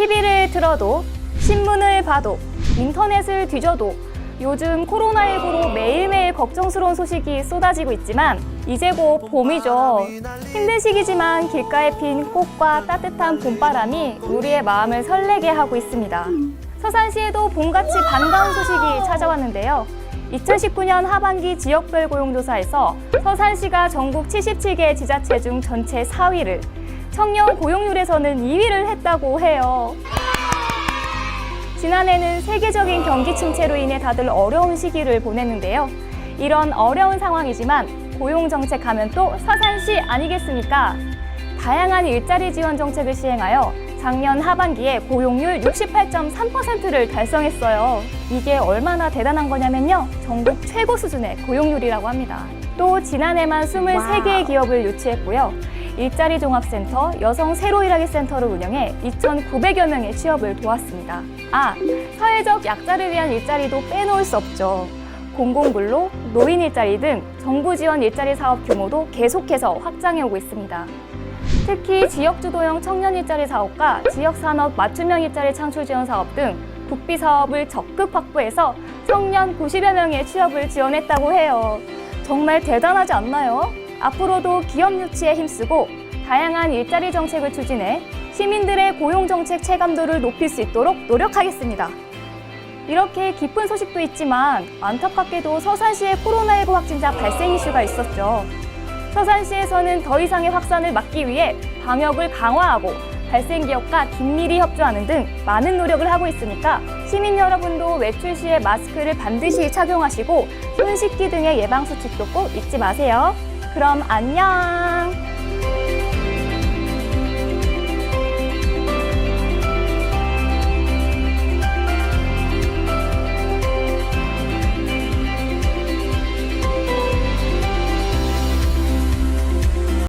TV를 틀어도 신문을 봐도 인터넷을 뒤져도 요즘 코로나19로 매일매일 걱정스러운 소식이 쏟아지고 있지만 이제 곧 봄이죠. 힘든 시기지만 길가에 핀 꽃과 따뜻한 봄바람이 우리의 마음을 설레게 하고 있습니다. 서산시에도 봄같이 반가운 소식이 찾아왔는데요. 2019년 하반기 지역별 고용조사에서 서산시가 전국 77개 지자체 중 전체 4위를, 청년 고용률에서는 2위를 했다고 해요. 지난해는 세계적인 경기 침체로 인해 다들 어려운 시기를 보냈는데요. 이런 어려운 상황이지만 고용 정책 하면 또 서산시 아니겠습니까? 다양한 일자리 지원 정책을 시행하여 작년 하반기에 고용률 68.3%를 달성했어요. 이게 얼마나 대단한 거냐면요. 전국 최고 수준의 고용률이라고 합니다. 또 지난해만 23개의 기업을 유치했고요. 일자리 종합센터, 여성 새로 일하기 센터를 운영해 2,900여 명의 취업을 도왔습니다. 아, 사회적 약자를 위한 일자리도 빼놓을 수 없죠. 공공근로, 노인 일자리 등 정부 지원 일자리 사업 규모도 계속해서 확장해 오고 있습니다. 특히 지역주도형 청년 일자리 사업과 지역산업 맞춤형 일자리 창출 지원 사업 등 국비 사업을 적극 확보해서 청년 90여 명의 취업을 지원했다고 해요. 정말 대단하지 않나요? 앞으로도 기업 유치에 힘쓰고 다양한 일자리 정책을 추진해 시민들의 고용 정책 체감도를 높일 수 있도록 노력하겠습니다. 이렇게 기쁜 소식도 있지만 안타깝게도 서산시에 코로나19 확진자 발생 이슈가 있었죠. 서산시에서는 더 이상의 확산을 막기 위해 방역을 강화하고 발생 기업과 긴밀히 협조하는 등 많은 노력을 하고 있으니까 시민 여러분도 외출 시에 마스크를 반드시 착용하시고 손 씻기 등의 예방 수칙도 꼭 잊지 마세요. 그럼 안녕.